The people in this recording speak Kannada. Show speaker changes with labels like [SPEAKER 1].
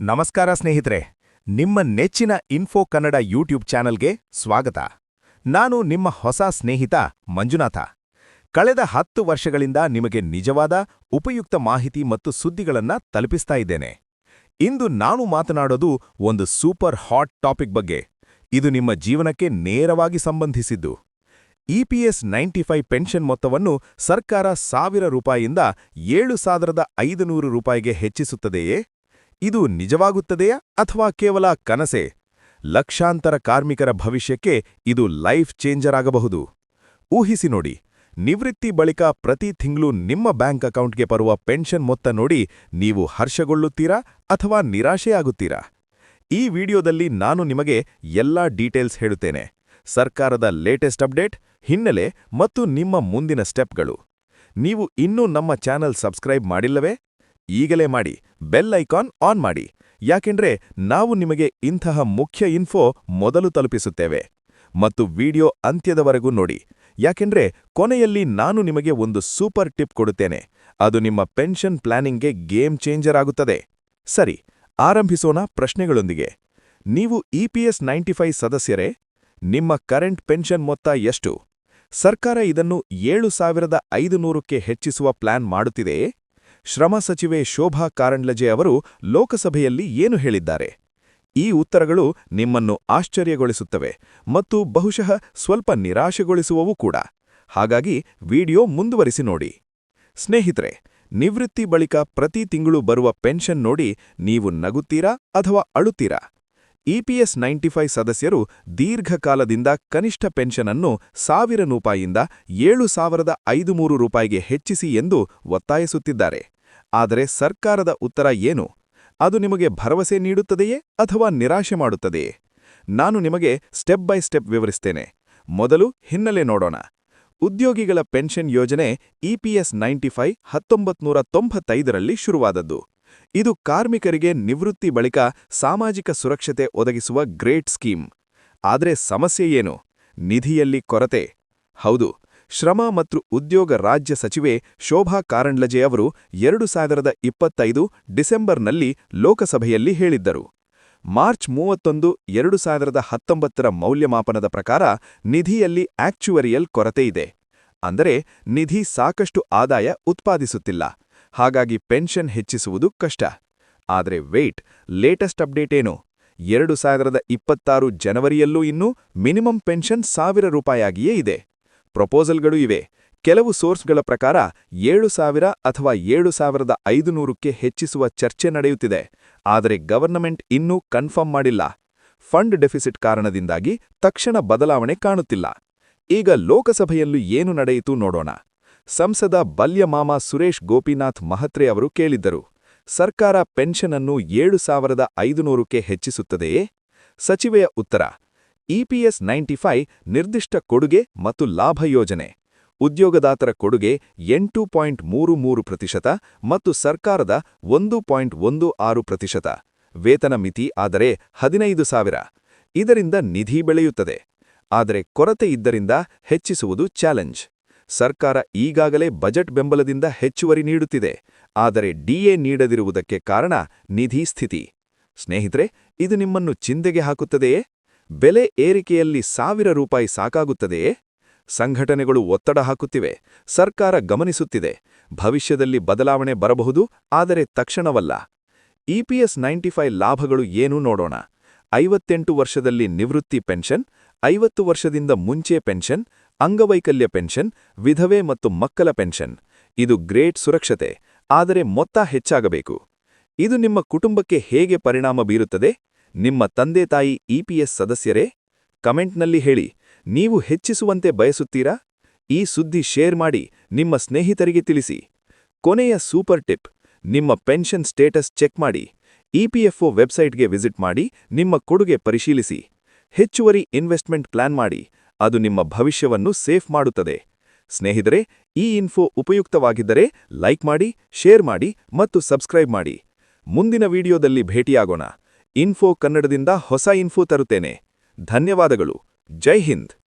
[SPEAKER 1] ನಮಸ್ಕಾರ ಸ್ನೇಹಿತರೆ, ನಿಮ್ಮ ನೆಚ್ಚಿನ ಇನ್ಫೋ ಕನ್ನಡ ಯೂಟ್ಯೂಬ್ ಚಾನಲ್ಗೆ ಸ್ವಾಗತ. ನಾನು ನಿಮ್ಮ ಹೊಸ ಸ್ನೇಹಿತ ಮಂಜುನಾಥ. ಕಳೆದ ಹತ್ತು ವರ್ಷಗಳಿಂದ ನಿಮಗೆ ನಿಜವಾದ, ಉಪಯುಕ್ತ ಮಾಹಿತಿ ಮತ್ತು ಸುದ್ದಿಗಳನ್ನ ತಲುಪಿಸ್ತಾ ಇದ್ದೇನೆ. ಇಂದು ನಾನು ಮಾತನಾಡೋದು ಒಂದು ಸೂಪರ್ ಹಾಟ್ ಟಾಪಿಕ್ ಬಗ್ಗೆ. ಇದು ನಿಮ್ಮ ಜೀವನಕ್ಕೆ ನೇರವಾಗಿ ಸಂಬಂಧಿಸಿದ್ದು. ಇಪಿಎಸ್ ನೈಂಟಿ ಫೈವ್ ಪೆನ್ಷನ್ ಮೊತ್ತವನ್ನು ಸರ್ಕಾರ ಸಾವಿರ ರೂಪಾಯಿಯಿಂದ ಏಳು ಸಾವಿರದ ಐದುನೂರು ರೂಪಾಯಿಗೆ ಹೆಚ್ಚಿಸುತ್ತದೆಯೇ? ಇದು ನಿಜವಾಗುತ್ತದೆಯಾ ಅಥವಾ ಕೇವಲ ಕನಸೆ? ಲಕ್ಷಾಂತರ ಕಾರ್ಮಿಕರ ಭವಿಷ್ಯಕ್ಕೆ ಇದು ಲೈಫ್ ಚೇಂಜರ್ ಆಗಬಹುದು. ಊಹಿಸಿ ನೋಡಿ, ನಿವೃತ್ತಿ ಬಳಿಕ ಪ್ರತಿ ತಿಂಗಳು ನಿಮ್ಮ ಬ್ಯಾಂಕ್ ಅಕೌಂಟ್ಗೆ ಬರುವ ಪೆನ್ಷನ್ ಮೊತ್ತ ನೋಡಿ ನೀವು ಹರ್ಷಗೊಳ್ಳುತ್ತೀರಾ ಅಥವಾ ನಿರಾಶೆಯಾಗುತ್ತೀರಾ? ಈ ವಿಡಿಯೋದಲ್ಲಿ ನಾನು ನಿಮಗೆ ಎಲ್ಲಾ ಡೀಟೇಲ್ಸ್ ಹೇಳುತ್ತೇನೆ. ಸರ್ಕಾರದ ಲೇಟೆಸ್ಟ್ ಅಪ್ಡೇಟ್, ಹಿನ್ನೆಲೆ ಮತ್ತು ನಿಮ್ಮ ಮುಂದಿನ ಸ್ಟೆಪ್ಗಳು. ನೀವು ಇನ್ನೂ ನಮ್ಮ ಚಾನೆಲ್ ಸಬ್ಸ್ಕ್ರೈಬ್ ಮಾಡಿಲ್ಲವೇ? ಈಗಲೇ ಮಾಡಿ, ಬೆಲ್ ಐಕಾನ್ ಆನ್ ಮಾಡಿ. ಯಾಕೆಂದ್ರೆ ನಾವು ನಿಮಗೆ ಇಂತಹ ಮುಖ್ಯ ಇನ್ಫೋ ಮೊದಲು ತಲುಪಿಸುತ್ತೇವೆ. ಮತ್ತು ವಿಡಿಯೋ ಅಂತ್ಯದವರೆಗೂ ನೋಡಿ. ಯಾಕೆಂದ್ರೆ ಕೊನೆಯಲ್ಲಿ ನಾನು ನಿಮಗೆ ಒಂದು ಸೂಪರ್ ಟಿಪ್ ಕೊಡುತ್ತೇನೆ. ಅದು ನಿಮ್ಮ ಪೆನ್ಷನ್ ಪ್ಲಾನಿಂಗ್ಗೆ ಗೇಮ್ ಚೇಂಜರ್ ಆಗುತ್ತದೆ. ಸರಿ, ಆರಂಭಿಸೋಣ ಪ್ರಶ್ನೆಗಳೊಂದಿಗೆ. ನೀವು ಇಪಿಎಸ್ ನೈಂಟಿ ಫೈವ್ ಸದಸ್ಯರೇ? ನಿಮ್ಮ ಕರೆಂಟ್ ಪೆನ್ಷನ್ ಮೊತ್ತ ಎಷ್ಟು? ಸರ್ಕಾರ ಇದನ್ನು ಏಳು ಸಾವಿರದ ಐದುನೂರಕ್ಕೆ ಹೆಚ್ಚಿಸುವ ಪ್ಲಾನ್ ಮಾಡುತ್ತಿದೆಯೇ? ಶ್ರಮ ಸಚಿವೆ ಶೋಭಾ ಕಾರಂಡ್ಲಜೆ ಅವರು ಲೋಕಸಭೆಯಲ್ಲಿ ಏನು ಹೇಳಿದ್ದಾರೆ? ಈ ಉತ್ತರಗಳು ನಿಮ್ಮನ್ನು ಆಶ್ಚರ್ಯಗೊಳಿಸುತ್ತವೆ ಮತ್ತು ಬಹುಶಃ ಸ್ವಲ್ಪ ನಿರಾಶೆಗೊಳಿಸುವವೂ ಕೂಡ. ಹಾಗಾಗಿ ವಿಡಿಯೋ ಮುಂದುವರಿಸಿ ನೋಡಿ. ಸ್ನೇಹಿತರೆ, ನಿವೃತ್ತಿ ಬಳಿಕ ಪ್ರತಿ ತಿಂಗಳು ಬರುವ ಪೆನ್ಷನ್ ನೋಡಿ ನೀವು ನಗುತ್ತೀರಾ ಅಥವಾ ಅಳುತ್ತೀರಾ? ಇಪಿಎಸ್ ನೈಂಟಿ ಫೈವ್ ಸದಸ್ಯರು ದೀರ್ಘಕಾಲದಿಂದ ಕನಿಷ್ಠ ಪೆನ್ಷನ್ ಅನ್ನು ಸಾವಿರ ರೂಪಾಯಿಯಿಂದ ಏಳು ಸಾವಿರದ ಐದು ರೂಪಾಯಿಗೆ ಹೆಚ್ಚಿಸಿ ಎಂದು ಒತ್ತಾಯಿಸುತ್ತಿದ್ದಾರೆ. ಆದರೆ ಸರ್ಕಾರದ ಉತ್ತರ ಏನು? ಅದು ನಿಮಗೆ ಭರವಸೆ ನೀಡುತ್ತದೆಯೇ ಅಥವಾ ನಿರಾಶೆ ಮಾಡುತ್ತದೆಯೇ? ನಾನು ನಿಮಗೆ ಸ್ಟೆಪ್ ಬೈ ಸ್ಟೆಪ್ ವಿವರಿಸ್ತೇನೆ. ಮೊದಲು ಹಿನ್ನೆಲೆ ನೋಡೋಣ. ಉದ್ಯೋಗಿಗಳ ಪೆನ್ಷನ್ ಯೋಜನೆ ಇಪಿಎಸ್ ನೈಂಟಿ ಫೈವ್ ಹತ್ತೊಂಬತ್ನೂರ ತೊಂಬತ್ತೈದರಲ್ಲಿ ಶುರುವಾದದ್ದು. ಇದು ಕಾರ್ಮಿಕರಿಗೆ ನಿವೃತ್ತಿ ಬಳಿಕ ಸಾಮಾಜಿಕ ಸುರಕ್ಷತೆ ಒದಗಿಸುವ ಗ್ರೇಟ್ ಸ್ಕೀಮ್. ಆದರೆ ಸಮಸ್ಯೆ ಏನು? ನಿಧಿಯಲ್ಲಿ ಕೊರತೆ. ಹೌದು ಶ್ರಮ ಮತ್ತು ಉದ್ಯೋಗ ರಾಜ್ಯ ಸಚಿವೆ ಶೋಭಾ ಕಾರಂಡ್ಲಜೆ ಅವರು ಎರಡು ಸಾವಿರದ ಇಪ್ಪತ್ತೈದು ಡಿಸೆಂಬರ್ನಲ್ಲಿ ಲೋಕಸಭೆಯಲ್ಲಿ ಹೇಳಿದ್ದರು. ಮಾರ್ಚ್ ಮೂವತ್ತೊಂದು, ಎರಡು ಸಾವಿರದ ಹತ್ತೊಂಬತ್ತರ ಮೌಲ್ಯಮಾಪನದ ಪ್ರಕಾರ ನಿಧಿಯಲ್ಲಿ ಆಕ್ಚುವರಿಯಲ್ ಕೊರತೆಯಿದೆ ಅಂದರೆ ನಿಧಿ ಸಾಕಷ್ಟು ಆದಾಯ ಉತ್ಪಾದಿಸುತ್ತಿಲ್ಲ. ಹಾಗಾಗಿ ಪೆನ್ಷನ್ ಹೆಚ್ಚಿಸುವುದು ಕಷ್ಟ. ಆದರೆ ವೇಟ್, ಲೇಟೆಸ್ಟ್ ಅಪ್ಡೇಟ್ ಏನು? ಎರಡು ಸಾವಿರದ ಇಪ್ಪತ್ತಾರು ಜನವರಿಯಲ್ಲೂ ಇನ್ನೂ ಮಿನಿಮಮ್ ಪೆನ್ಷನ್ ಸಾವಿರ ರೂಪಾಯಾಗಿಯೇ ಇದೆ. ಪ್ರಪೋಸಲ್ಗಳು ಇವೆ. ಕೆಲವು ಸೋರ್ಸ್ಗಳ ಪ್ರಕಾರ ಏಳು ಸಾವಿರ ಅಥವಾ ಏಳು ಸಾವಿರದ ಐದುನೂರಕ್ಕೆ ಹೆಚ್ಚಿಸುವ ಚರ್ಚೆ ನಡೆಯುತ್ತಿದೆ. ಆದರೆ ಗವರ್ನಮೆಂಟ್ ಇನ್ನೂ ಕನ್ಫರ್ಮ್ ಮಾಡಿಲ್ಲ. ಫಂಡ್ ಡೆಫಿಸಿಟ್ ಕಾರಣದಿಂದಾಗಿ ತಕ್ಷಣ ಬದಲಾವಣೆ ಕಾಣುತ್ತಿಲ್ಲ. ಈಗ ಲೋಕಸಭೆಯಲ್ಲೂ ಏನು ನಡೆಯಿತು ನೋಡೋಣ. ಸಂಸದ ಬಲ್ಯಮಾಮ ಸುರೇಶ್ ಗೋಪಿನಾಥ್ ಮಹತ್ರೆ ಅವರು ಕೇಳಿದ್ದರು. ಸರ್ಕಾರ ಪೆನ್ಷನ್ ಅನ್ನು ಏಳು ಸಾವಿರದ ಐದುನೂರಕ್ಕೆ ಹೆಚ್ಚಿಸುತ್ತದೆಯೇ? ಸಚಿವೆಯ ಉತ್ತರ ಇಪಿಎಸ್ ನೈಂಟಿ ಫೈವ್ ನಿರ್ದಿಷ್ಟ ಕೊಡುಗೆ ಮತ್ತು ಲಾಭ ಯೋಜನೆ. ಉದ್ಯೋಗದಾತರ ಕೊಡುಗೆ ಎಂಟು ಪಾಯಿಂಟ್ ಮೂರು ಮೂರು ಪ್ರತಿಶತ ಮತ್ತು ಸರ್ಕಾರದ ಒಂದು ಪಾಯಿಂಟ್ ಒಂದು ಆರು ಪ್ರತಿಶತ. ವೇತನ ಮಿತಿ ಆದರೆ ಹದಿನೈದು ಸಾವಿರ. ಇದರಿಂದ ನಿಧಿ ಬೆಳೆಯುತ್ತದೆ. ಆದರೆ ಕೊರತೆ ಇದ್ದರಿಂದ ಹೆಚ್ಚಿಸುವುದು ಚಾಲೆಂಜ್. ಸರ್ಕಾರ ಈಗಾಗಲೇ ಬಜೆಟ್ ಬೆಂಬಲದಿಂದ ಹೆಚ್ಚುವರಿ ನೀಡುತ್ತಿದೆ. ಆದರೆ ಡಿಎ ನೀಡದಿರುವುದಕ್ಕೆ ಕಾರಣ ನಿಧಿ ಸ್ಥಿತಿ. ಸ್ನೇಹಿತರೆ, ಇದು ನಿಮ್ಮನ್ನು ಚಿಂತೆಗೆ ಹಾಕುತ್ತದೆಯೇ? ಬೆಲೆ ಏರಿಕೆಯಲ್ಲಿ ಸಾವಿರ ರೂಪಾಯಿ ಸಾಕಾಗುತ್ತದೆಯೇ? ಸಂಘಟನೆಗಳು ಒತ್ತಡ ಹಾಕುತ್ತಿವೆ, ಸರ್ಕಾರ ಗಮನಿಸುತ್ತಿದೆ, ಭವಿಷ್ಯದಲ್ಲಿ ಬದಲಾವಣೆ ಬರಬಹುದು, ಆದರೆ ತಕ್ಷಣವಲ್ಲ. ಇಪಿಎಸ್ ನೈಂಟಿ ಫೈವ್ ಲಾಭಗಳು ಏನೂ ನೋಡೋಣ? ಐವತ್ತೆಂಟು ವರ್ಷದಲ್ಲಿ ನಿವೃತ್ತಿ ಪೆನ್ಷನ್, ಐವತ್ತು ವರ್ಷದಿಂದ ಮುಂಚೆ ಪೆನ್ಷನ್, ಅಂಗವೈಕಲ್ಯ ಪೆನ್ಷನ್, ವಿಧವೆ ಮತ್ತು ಮಕ್ಕಳ ಪೆನ್ಷನ್. ಇದು ಗ್ರೇಟ್ ಸುರಕ್ಷತೆ, ಆದರೆ ಮೊತ್ತ ಹೆಚ್ಚಾಗಬೇಕು. ಇದು ನಿಮ್ಮ ಕುಟುಂಬಕ್ಕೆ ಹೇಗೆ ಪರಿಣಾಮ ಬೀರುತ್ತದೆ? ನಿಮ್ಮ ತಂದೆ ತಾಯಿ ಇಪಿಎಸ್ ಸದಸ್ಯರೇ? ಕಮೆಂಟ್ನಲ್ಲಿ ಹೇಳಿ. ನೀವು ಹೆಚ್ಚಿಸುವಂತೆ ಬಯಸುತ್ತೀರಾ? ಈ ಸುದ್ದಿ ಶೇರ್ ಮಾಡಿ ನಿಮ್ಮ ಸ್ನೇಹಿತರಿಗೆ ತಿಳಿಸಿ. ಕೊನೆಯ ಸೂಪರ್ ಟಿಪ್. ನಿಮ್ಮ ಪೆನ್ಷನ್ ಸ್ಟೇಟಸ್ ಚೆಕ್ ಮಾಡಿ. ಇಪಿಎಫ್ಒ ವೆಬ್ಸೈಟ್ಗೆ ವಿಸಿಟ್ ಮಾಡಿ. ನಿಮ್ಮ ಕೊಡುಗೆ ಪರಿಶೀಲಿಸಿ. ಹೆಚ್ಚುವರಿ ಇನ್ವೆಸ್ಟ್ಮೆಂಟ್ ಪ್ಲಾನ್ ಮಾಡಿ. ಅದು ನಿಮ್ಮ ಭವಿಷ್ಯವನ್ನು ಸೇಫ್ ಮಾಡುತ್ತದೆ. ಸ್ನೇಹಿತರೆ, ಈ ಇನ್ಫೋ ಉಪಯುಕ್ತವಾಗಿದ್ದರೆ ಲೈಕ್ ಮಾಡಿ, ಶೇರ್ ಮಾಡಿ ಮತ್ತು ಸಬ್ಸ್ಕ್ರೈಬ್ ಮಾಡಿ. ಮುಂದಿನ ವಿಡಿಯೋದಲ್ಲಿ ಭೇಟಿಯಾಗೋಣ. ಇನ್ಫೋ ಕನ್ನಡದಿಂದ ಹೊಸ ಇನ್ಫೋ ತರುತ್ತೇನೆ. ಧನ್ಯವಾದಗಳು. ಜೈ ಹಿಂದ್.